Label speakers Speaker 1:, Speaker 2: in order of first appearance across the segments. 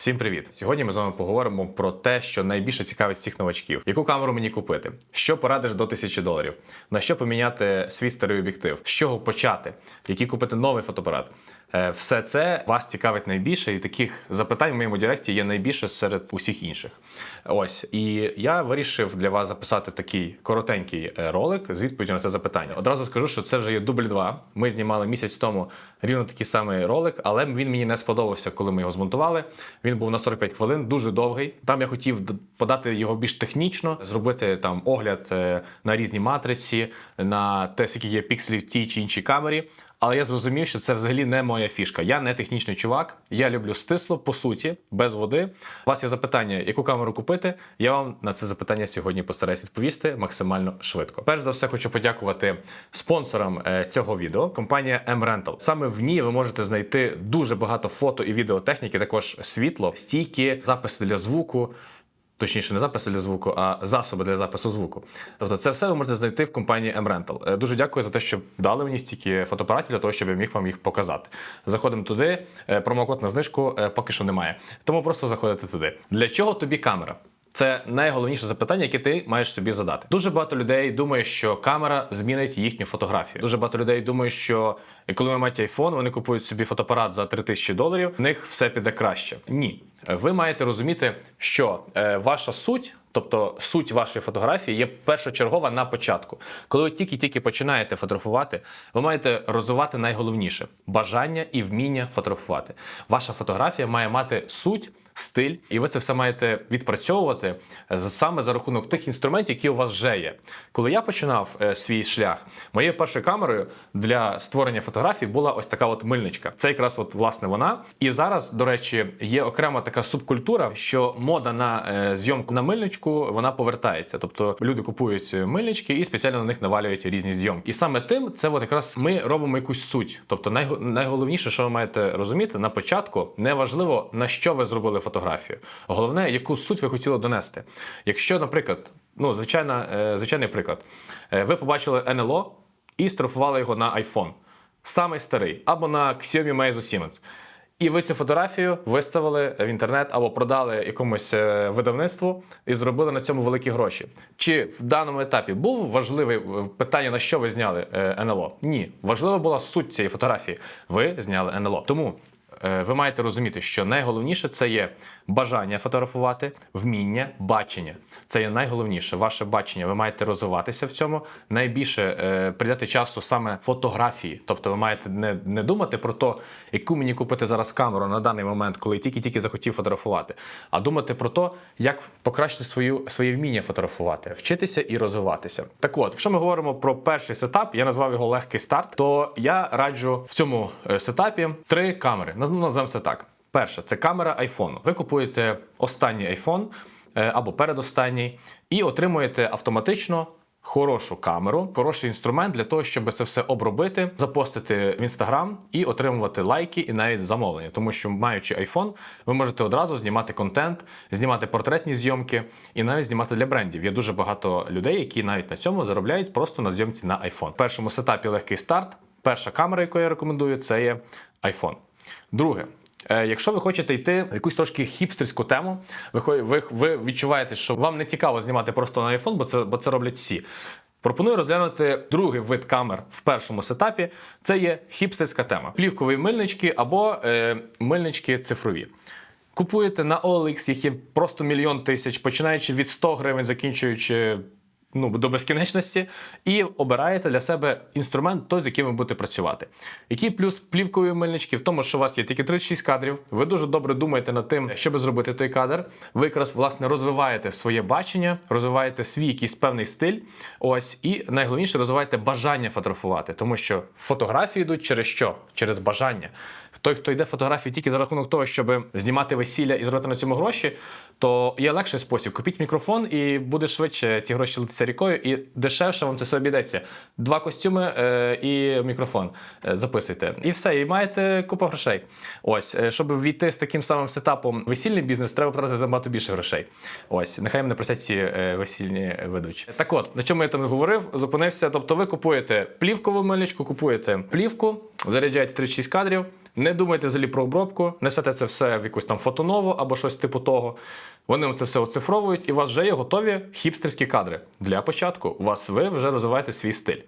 Speaker 1: Всім привіт! Сьогодні ми з вами поговоримо про те, що найбільше цікавить всіх новачків. Яку камеру мені купити? Що порадиш до 1000 доларів? На що поміняти свій старий об'єктив? З чого почати? Який купити новий фотоапарат? Е, Все це вас цікавить найбільше, і таких запитань в моєму директі є найбільше серед усіх інших. Ось і я вирішив для вас записати такий коротенький е, ролик з відповіддю на це запитання. Одразу скажу, що це вже є дубль 2. Ми знімали місяць тому рівно такий самий ролик, але він мені не сподобався, коли ми його змонтували. Він був на 45 хвилин, дуже довгий. Там я хотів подати його більш технічно, зробити там огляд е, на різні матриці, на те, скільки є пікселів в тій чи іншій камері. Але я зрозумів, що це взагалі не моя фішка. Я не технічний чувак. Я люблю стисло, по суті, без води. У вас є запитання, яку камеру купити? Я вам на це запитання сьогодні постараюсь відповісти максимально швидко. Перш за все, хочу подякувати спонсорам е, цього відео. Компанія M-Rental. Саме в ній ви можете знайти дуже багато фото і відеотехніки, також світло, стійки, записи для звуку. Точніше, не записи для звуку, а засоби для запису звуку. Тобто, це все ви можете знайти в компанії M-Rental. Е, Дуже дякую за те, що дали мені стільки фотоапаратів для того, щоб я міг вам їх показати. Заходимо туди. е, Промокод на знижку е, поки що немає. Тому просто заходите туди. Для чого тобі камера? Це найголовніше запитання, яке ти маєш собі задати. Дуже багато людей думає, що камера змінить їхню фотографію. Дуже багато людей думає, що коли ви маєте iPhone, вони купують собі фотоапарат за 3000 доларів, в них все піде краще. Ні, ви маєте розуміти, що е, ваша суть. Тобто суть вашої фотографії є першочергова на початку. Коли ви тільки-тільки починаєте фотографувати, ви маєте розвивати найголовніше бажання і вміння фотографувати. Ваша фотографія має мати суть, стиль, і ви це все маєте відпрацьовувати е, саме за рахунок тих інструментів, які у вас вже є. Коли я починав е, свій шлях, моєю першою камерою для створення фотографій була ось така от мильничка. Це якраз от власне вона. І зараз, до речі, є окрема така субкультура, що мода на е, зйомку на мильничку вона повертається. Тобто люди купують мильнички і спеціально на них навалюють різні зйомки. І саме тим це от якраз ми робимо якусь суть. Тобто, найго- найголовніше, що ви маєте розуміти на початку, неважливо на що ви зробили фотографію. Головне, яку суть ви хотіли донести. Якщо, наприклад, ну звичайна, е, звичайний приклад, Е, ви побачили НЛО і строфували його на iPhone. Самий старий, або на Xiaomi Meizu Siemens. І ви цю фотографію виставили в інтернет або продали якомусь е, видавництву і зробили на цьому великі гроші. Чи в даному етапі був важливе е, питання, на що ви зняли НЛО? Ні. Важлива була суть цієї фотографії. Ви зняли НЛО. Тому ви маєте розуміти, що найголовніше це є бажання фотографувати, вміння, бачення. Це є найголовніше. Ваше бачення. Ви маєте розвиватися в цьому. Найбільше е, придати часу саме фотографії. Тобто, ви маєте не, не думати про те, яку мені купити зараз камеру на даний момент, коли тільки-тільки захотів фотографувати, а думати про те, як покращити свою своє вміння фотографувати, вчитися і розвиватися. Так от, якщо ми говоримо про перший сетап, я назвав його легкий старт, то я раджу в цьому е, сетапі три камери. Наз- Назвемо це так. Перша це камера iPhone. Ви купуєте останній iPhone е, або передостанній, і отримуєте автоматично. Хорошу камеру, хороший інструмент для того, щоб це все обробити, запостити в інстаграм і отримувати лайки і навіть замовлення. Тому що, маючи iPhone, ви можете одразу знімати контент, знімати портретні зйомки і навіть знімати для брендів. Є дуже багато людей, які навіть на цьому заробляють просто на зйомці на iPhone. В першому сетапі легкий старт. Перша камера, яку я рекомендую, це є iPhone. Друге. Е, Якщо ви хочете йти в якусь трошки хіпстерську тему, ви, ви, ви відчуваєте, що вам не цікаво знімати просто на iPhone, бо це, бо це роблять всі. Пропоную розглянути другий вид камер в першому сетапі. Це є хіпстерська тема: плівкові мильнички або е, мильнички цифрові. Купуєте на OLX, їх є просто мільйон тисяч, починаючи від 100 гривень, закінчуючи ну, до безкінечності, і обираєте для себе інструмент, той, з яким ви будете працювати. Який плюс плівкової мильнички в тому, що у вас є тільки 36 кадрів, ви дуже добре думаєте над тим, щоб зробити той кадр. Ви якраз власне розвиваєте своє бачення, розвиваєте свій якийсь певний стиль. Ось, і найголовніше розвиваєте бажання фотографувати, тому що фотографії йдуть через що? Через бажання. Той, хто йде фотографії тільки за рахунок того, щоб знімати весілля і зробити на цьому гроші, то є легший спосіб. Купіть мікрофон і буде швидше ці гроші летіться рікою, і дешевше вам це все обійдеться. Два костюми е, і мікрофон е, записуйте. І все, і маєте купу грошей. Ось, е, щоб війти з таким самим сетапом весільний бізнес, треба потратити набагато більше грошей. Ось, нехай мене просять ці е, весільні ведучі. Так от, на чому я там говорив, зупинився. Тобто, ви купуєте плівкову мильничку, купуєте плівку, заряджаєте 36 кадрів. Не Не думайте взагалі про обробку, несете це все в якусь там фотонову або щось типу того. Вони це все оцифровують, і у вас вже є готові хіпстерські кадри. Для початку у вас ви вже розвиваєте свій стиль.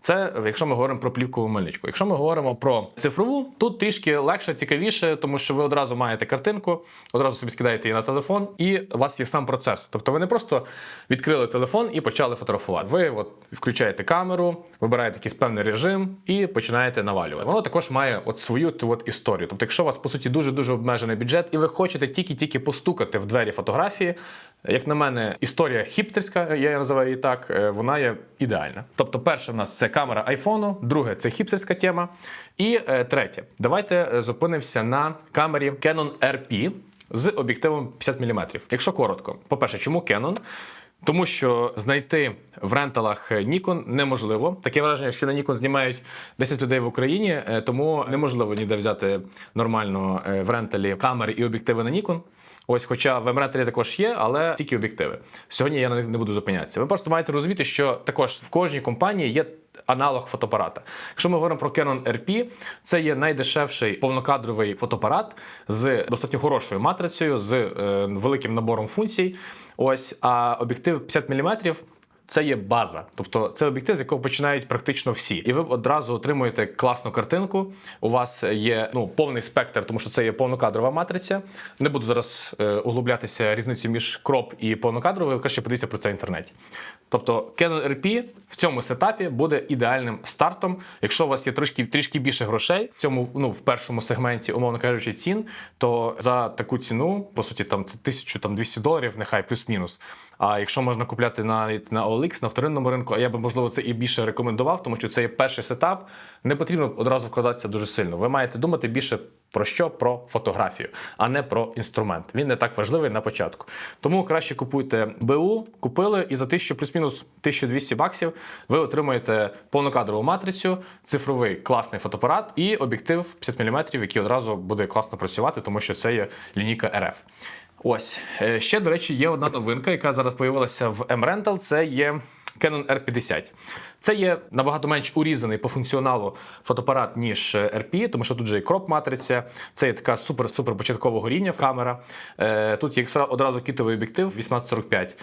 Speaker 1: Це якщо ми говоримо про плівкову мильничку. Якщо ми говоримо про цифрову, тут трішки легше, цікавіше, тому що ви одразу маєте картинку, одразу собі скидаєте її на телефон, і у вас є сам процес. Тобто ви не просто відкрили телефон і почали фотографувати. Ви от включаєте камеру, вибираєте якийсь певний режим і починаєте навалювати. Воно також має от свою от історію. Тобто, якщо у вас по суті дуже дуже обмежений бюджет, і ви хочете тільки-тільки постукати в двері фотографії, як на мене, історія хіпстерська, я її називаю її так, е, вона є ідеальна. Тобто, перше в нас це камера айфону, друге це хіпстерська тема. І е, третє, давайте е, зупинимося на камері Canon RP з об'єктивом 50 мм. Якщо коротко, по-перше, чому Canon? Тому що знайти в ренталах Nikon неможливо. Таке враження, що на Nikon знімають 10 людей в Україні, е, тому неможливо ніде взяти нормально е, в ренталі камери і об'єктиви на Nikon. Ось, хоча в М-ренталі також є, але тільки об'єктиви. Сьогодні я на них не буду зупинятися. Ви просто маєте розуміти, що також в кожній компанії є аналог фотоапарата. Якщо ми говоримо про Canon RP, це є найдешевший повнокадровий фотоапарат з достатньо хорошою матрицею, з е, великим набором функцій. Ось, а об'єктив 50 мм це є база, тобто це об'єктив, з якого починають практично всі, і ви одразу отримуєте класну картинку. У вас є ну повний спектр, тому що це є повнокадрова матриця. Не буду зараз е, углублятися різницю між кроп і повнокадровою. Краще подивіться про це в інтернеті. Тобто Canon RP в цьому сетапі буде ідеальним стартом. Якщо у вас є трішки трішки більше грошей в цьому, ну в першому сегменті, умовно кажучи, цін, то за таку ціну, по суті, там це 1200 доларів, нехай плюс-мінус. А якщо можна купляти навіть на OLX, на вторинному ринку, а я би можливо це і більше рекомендував, тому що це є перший сетап. Не потрібно одразу вкладатися дуже сильно. Ви маєте думати більше про що? Про фотографію, а не про інструмент. Він не так важливий на початку. Тому краще купуйте БУ, купили, і за 1000 плюс-мінус 1200 баксів ви отримуєте повнокадрову матрицю, цифровий класний фотоапарат і об'єктив 50 мм, який одразу буде класно працювати, тому що це є лінійка RF. Ось Е, ще, до речі, є одна новинка, яка зараз з'явилася в M-Rental, Це є Canon R50. Це є набагато менш урізаний по функціоналу фотоапарат, ніж е, RP, тому що тут же і кроп матриця, це є така супер-супер початкового рівня камера. Е, Тут є одразу кітовий об'єктив 1845.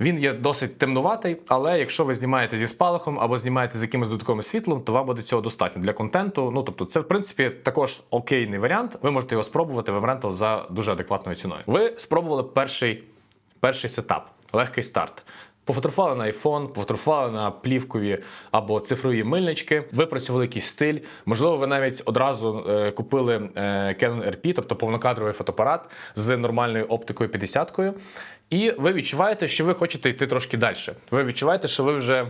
Speaker 1: Він є досить темнуватий, але якщо ви знімаєте зі спалахом або знімаєте з якимось додатковим світлом, то вам буде цього достатньо для контенту. Ну тобто, це в принципі також окейний варіант. Ви можете його спробувати в Rental за дуже адекватною ціною. Ви спробували перший, перший сетап, легкий старт. Пофотографували на iPhone, пофотографували на плівкові або цифрові мильнички, випрацювали якийсь стиль. Можливо, ви навіть одразу е, купили е, Canon RP, тобто повнокадровий фотоапарат з нормальною оптикою 50-кою. І ви відчуваєте, що ви хочете йти трошки далі. Ви відчуваєте, що ви вже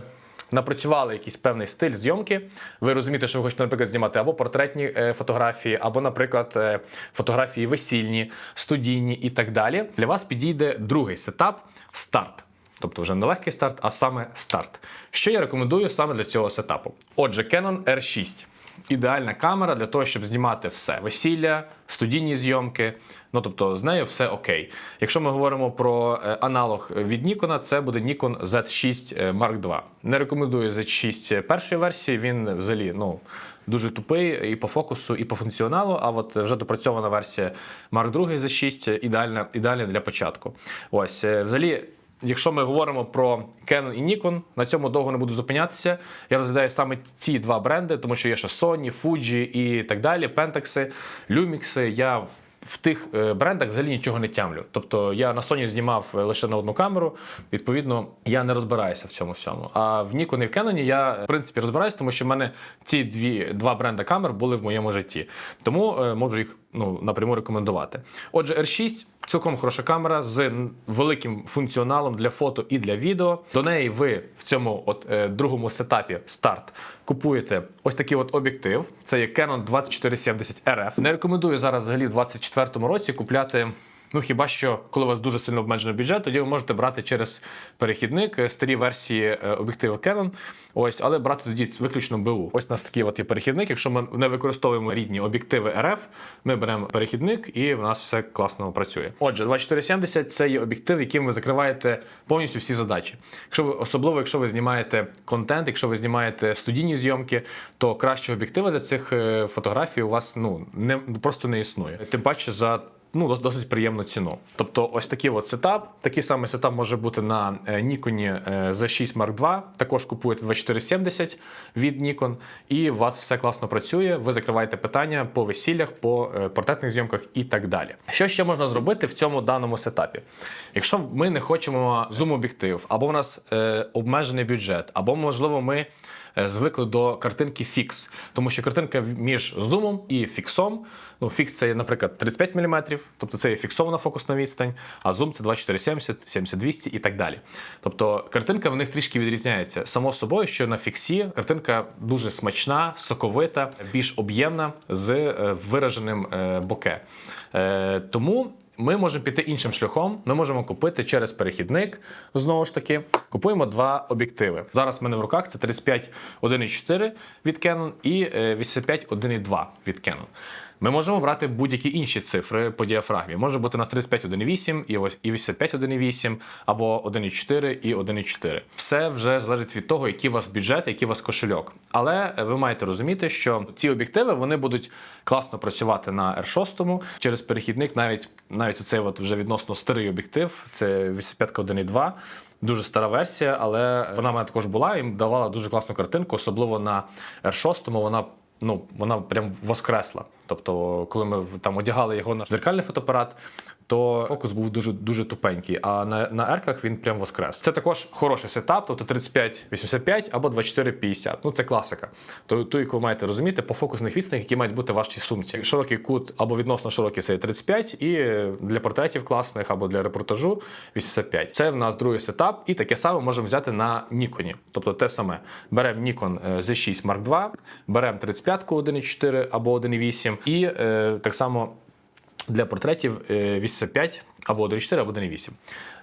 Speaker 1: напрацювали якийсь певний стиль зйомки. Ви розумієте, що ви хочете, наприклад, знімати або портретні е, фотографії, або, наприклад, фотографії весільні, студійні і так далі. Для вас підійде другий сетап старт. Тобто вже не легкий старт, а саме старт. Що я рекомендую саме для цього сетапу? Отже, Canon R6. Ідеальна камера для того, щоб знімати все: весілля, студійні зйомки. Ну тобто з нею все окей. Якщо ми говоримо про е, аналог від Nikon, це буде Nikon Z6 Mark II. Не рекомендую Z6 першої версії, він взагалі ну, дуже тупий і по фокусу, і по функціоналу. А от вже допрацьована версія Mark II Z6 ідеальна, ідеальна для початку. Ось, е, взагалі. Якщо ми говоримо про Canon і Nikon, на цьому довго не буду зупинятися. Я розглядаю саме ці два бренди, тому що є ще Sony, Fuji і так далі, Pentax, Lumix. Я в- тих е, брендах взагалі нічого не тямлю. Тобто я на Sony знімав е, лише на одну камеру, відповідно, я не розбираюся в цьому всьому. А в Nikon і в Canon я в принципі розбираюся, тому що в мене ці дві два бренди камер були в моєму житті. Тому е, можу їх ну, напряму рекомендувати. Отже, R6 цілком хороша камера з великим функціоналом для фото і для відео. До неї ви в цьому от, другому сетапі старт купуєте ось такий от об'єктив. Це є Canon 2470 RF. Не рекомендую зараз взагалі в 2024 році купляти Ну хіба що, коли у вас дуже сильно обмежений бюджет, тоді ви можете брати через перехідник е, старі версії е, об'єктивів Canon. Ось, але брати тоді виключно БУ. Ось у нас такий от є перехідник. Якщо ми не використовуємо рідні об'єктиви RF, ми беремо перехідник і в нас все класно працює. Отже, 2470 це є об'єктив, яким ви закриваєте повністю всі задачі. Якщо ви особливо, якщо ви знімаєте контент, якщо ви знімаєте студійні зйомки, то кращого об'єктива для цих е, фотографій у вас ну не просто не існує. Тим паче за ну, досить приємну ціну. Тобто, ось такий от сетап. Такий самий сетап може бути на Nikon е, Z6 Mark II. Також купуєте 2470 від Nikon, і у вас все класно працює. Ви закриваєте питання по весіллях, по е, портретних зйомках і так далі. Що ще можна зробити в цьому даному сетапі? Якщо ми не хочемо зум-об'єктив, або в нас е, обмежений бюджет, або можливо ми звикли до картинки фікс, тому що картинка між зумом і фіксом. Ну, фікс це, наприклад, 35 мм, тобто це є фіксована фокусна відстань, а зум це 2470, 7200 і так далі. Тобто картинка в них трішки відрізняється. Само собою, що на фіксі картинка дуже смачна, соковита, більш об'ємна з е, вираженим е, боке. Е, Тому ми можемо піти іншим шляхом. Ми можемо купити через перехідник. Знову ж таки, купуємо два об'єктиви. Зараз в мене в руках це 35 1.4 від Canon і е, 85 1.2 від Canon. Ми можемо брати будь-які інші цифри по діафрагмі. Може бути на 35 1.8 і ось- і 85 1.8, або 1.4 і 1.4. Все вже залежить від того, який у вас бюджет, який у вас кошельок. Але е, ви маєте розуміти, що ці об'єктиви вони будуть класно працювати на R6 через перехідник, навіть навіть оцей от вже відносно старий об'єктив, це 85 1.2. Дуже стара версія, але вона в мене також була і давала дуже класну картинку, особливо на R6 вона. Ну, вона прям воскресла. Тобто, коли ми там одягали його на дзеркальний фотоапарат, то фокус був дуже дуже тупенький. А на, на ерках він прям воскрес. Це також хороший сетап, тобто 35-85 або 24-50. Ну це класика. То ту, яку ви маєте розуміти по фокусних відстанях, які мають бути в вашій сумці. Широкий кут або відносно широкий це 35, і для портретів класних або для репортажу 85. Це в нас другий сетап, і таке саме можемо взяти на Ніконі. Тобто те саме. Беремо Nikon е, Z6 Mark II, беремо 35 1.4 або 1.8, і е, так само для портретів е, 85 або 1.4, або 1.8.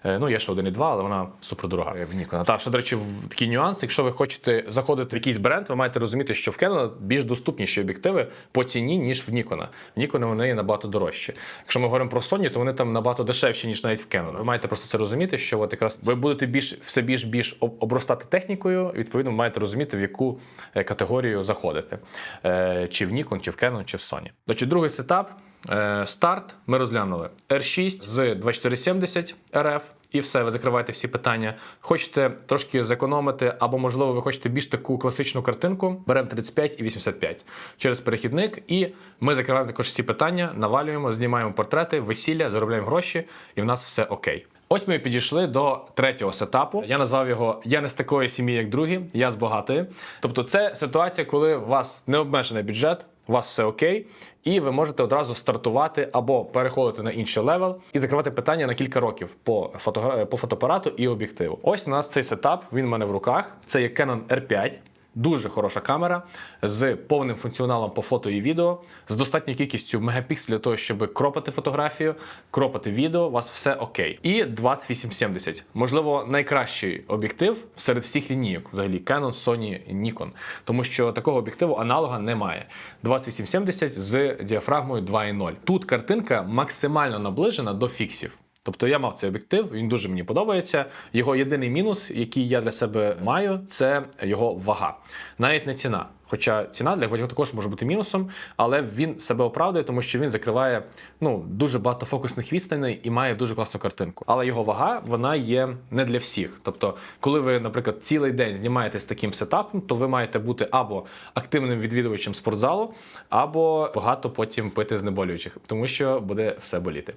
Speaker 1: Е, Ну, є ще 1.2, але вона супердорога е, в Nikon. Так, що, до речі, такий нюанс. Якщо ви хочете заходити в якийсь бренд, ви маєте розуміти, що в Canon більш доступніші об'єктиви по ціні, ніж в Nikon. В Nikon вони є набагато дорожчі. Якщо ми говоримо про Sony, то вони там набагато дешевші, ніж навіть в Canon. Ви маєте просто це розуміти, що от якраз ви будете більш все більш більш обростати технікою. Відповідно, ви маєте розуміти, в яку е, категорію заходите. Е, Чи в Nikon, чи в Canon, чи в Sony. Значить, другий сетап. Е, Старт ми розглянули R6 з 2470 RF. І все, ви закриваєте всі питання. Хочете трошки зекономити, або, можливо, ви хочете більш таку класичну картинку. Беремо 35 і 85 через перехідник, і ми закриваємо також всі питання, навалюємо, знімаємо портрети, весілля, заробляємо гроші, і в нас все окей. Ось ми підійшли до третього сетапу. Я назвав його Я не з такої сім'ї, як другі, я з багатої. Тобто, це ситуація, коли у вас необмежений бюджет. У вас все окей, і ви можете одразу стартувати або переходити на інший левел і закривати питання на кілька років по фотогра... по фотоапарату і об'єктиву. Ось у нас цей сетап. Він в мене в руках. Це є Canon R5. Дуже хороша камера з повним функціоналом по фото і відео, з достатньою кількістю мегапікселів для того, щоб кропати фотографію, кропати відео, у вас все окей. І 2870. Можливо, найкращий об'єктив серед всіх лінійок, взагалі Canon, Sony, Nikon. Тому що такого об'єктиву аналога немає. 2870 з діафрагмою 2.0. Тут картинка максимально наближена до фіксів. Тобто я мав цей об'єктив, він дуже мені подобається. Його єдиний мінус, який я для себе маю, це його вага, навіть не ціна. Хоча ціна для багатьох також може бути мінусом, але він себе оправдує, тому що він закриває ну дуже багато фокусних відстаней і має дуже класну картинку. Але його вага вона є не для всіх. Тобто, коли ви, наприклад, цілий день знімаєте з таким сетапом, то ви маєте бути або активним відвідувачем спортзалу, або багато потім пити знеболюючих, тому що буде все боліти.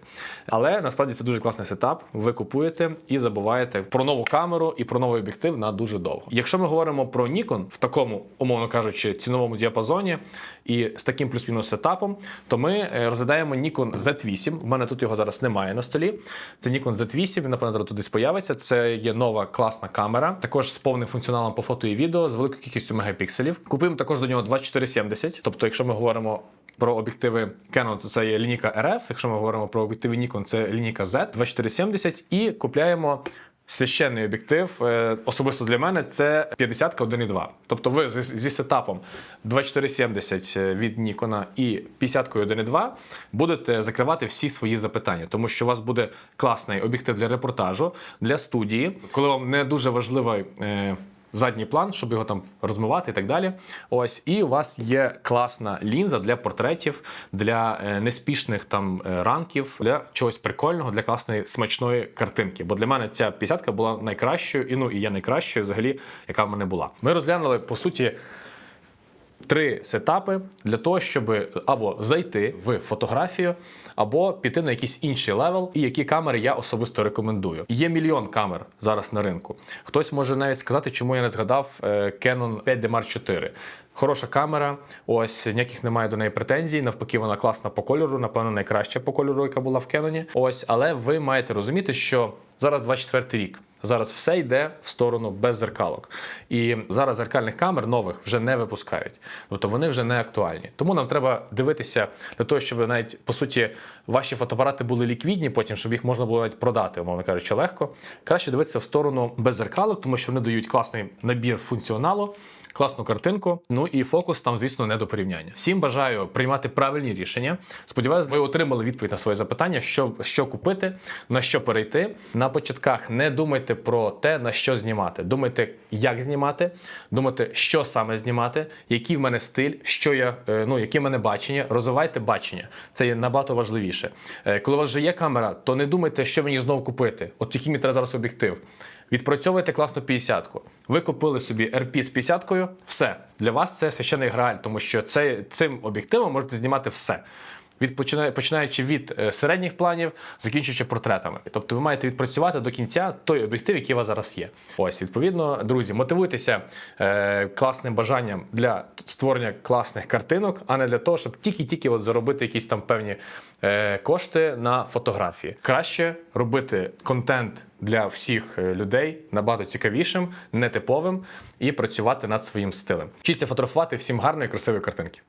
Speaker 1: Але насправді це дуже класний сетап. Ви купуєте і забуваєте про нову камеру і про новий об'єктив на дуже довго. Якщо ми говоримо про Nikon в такому, умовно кажучи, ціновому діапазоні і з таким плюс-мінус сетапом, то ми е, розглядаємо Nikon Z8. У мене тут його зараз немає на столі. Це Nikon Z8, він напевно зараз десь появиться. Це є нова класна камера, також з повним функціоналом по фото і відео, з великою кількістю мегапікселів. Купуємо також до нього 2470. Тобто, якщо ми говоримо про об'єктиви Canon, то це є лінійка RF. Якщо ми говоримо про об'єктиви Nikon, це лінійка Z 2470. І купляємо священний об'єктив. Е, Особисто для мене це 50 1.2. Тобто ви зі, зі сетапом 2470 від Nikon і 50 1.2 будете закривати всі свої запитання, тому що у вас буде класний об'єктив для репортажу, для студії, коли вам не дуже важливий. Задній план, щоб його там розмивати і так далі. Ось, і у вас є класна лінза для портретів, для е, неспішних там е, ранків, для чогось прикольного, для класної смачної картинки. Бо для мене ця 50 була найкращою, і ну і я найкращою, взагалі, яка в мене була. Ми розглянули по суті. Три сетапи для того, щоб або зайти в фотографію, або піти на якийсь інший левел, і які камери я особисто рекомендую. Є мільйон камер зараз на ринку. Хтось може навіть сказати, чому я не згадав е, Canon 5D Mark IV. Хороша камера, ось ніяких немає до неї претензій. Навпаки, вона класна по кольору, напевно, найкраща по кольору, яка була в Canon. Ось, але ви маєте розуміти, що зараз 24 рік. Зараз все йде в сторону без зеркалок. І зараз зеркальних камер нових вже не випускають. Тобто вони вже не актуальні. Тому нам треба дивитися для того, щоб навіть по суті ваші фотоапарати були ліквідні, потім щоб їх можна було навіть продати, умовно кажучи, легко. Краще дивитися в сторону без зеркалок, тому що вони дають класний набір функціоналу. Класну картинку, ну і фокус там, звісно, не до порівняння. Всім бажаю приймати правильні рішення. Сподіваюсь, ви отримали відповідь на своє запитання, що, що купити, на що перейти. На початках не думайте про те, на що знімати. Думайте, як знімати, думайте, що саме знімати, який в мене стиль, що я, е, ну, яке в мене бачення. Розвивайте бачення. Це є набагато важливіше. Е, Коли у вас вже є камера, то не думайте, що мені знову купити. От який мені треба зараз об'єктив. Відпрацьовуєте класну 50-ку. Ви купили собі RP з 50-кою, все. Для вас це священий грааль, тому що це, цим об'єктивом можете знімати все. Від, починаючи від е, середніх планів, закінчуючи портретами. Тобто ви маєте відпрацювати до кінця той об'єктив, який у вас зараз є. Ось, відповідно, друзі, мотивуйтеся е, класним бажанням для створення класних картинок, а не для того, щоб тільки-тільки от заробити якісь там певні е, кошти на фотографії. Краще робити контент для всіх е, людей набагато цікавішим, нетиповим і працювати над своїм стилем. Вчіться фотографувати всім гарної, красивої картинки.